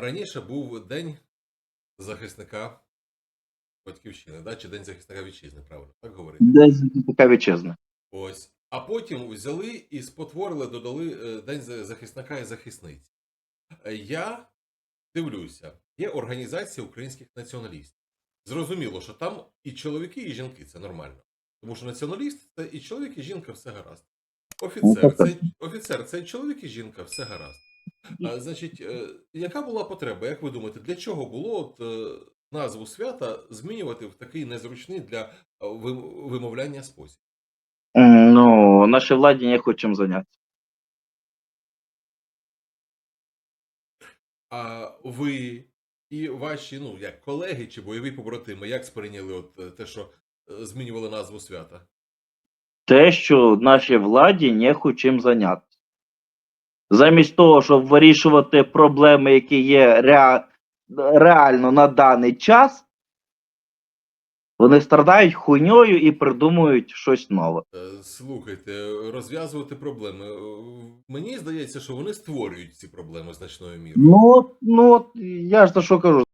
раніше був День захисника Батьківщини, да? чи День захисника вітчизни, правильно? Так говорити? Десь така вітчизна. Ось. А потім взяли і спотворили, додали е, День захисника і захисниць. Е, Я дивлюся, є організація українських націоналістів. Зрозуміло, що там і чоловіки, і жінки це нормально. Тому що націоналіст це і чоловік, і жінка все гаразд. Офіцер це, офіцер це і чоловік, і жінка все гаразд. А, значить, е, яка була потреба, як ви думаєте, для чого було от, е, назву свята змінювати в такий незручний для е, вимовляння спосіб? Ну, нашій владі не хочемо зайнятися. А ви і ваші, ну, як колеги чи бойові побратими, як сприйняли от е, те, що е, змінювали назву свята? Те, що нашій владі не хочемо зайнятися. Замість того, щоб вирішувати проблеми, які є ре... реально на даний час, вони страдають хуйньою і придумують щось нове. Е, Слухайте, розв'язувати проблеми. Е, Мені здається, що вони створюють ці проблеми значною мірою. Ну, ну я ж за що кажу.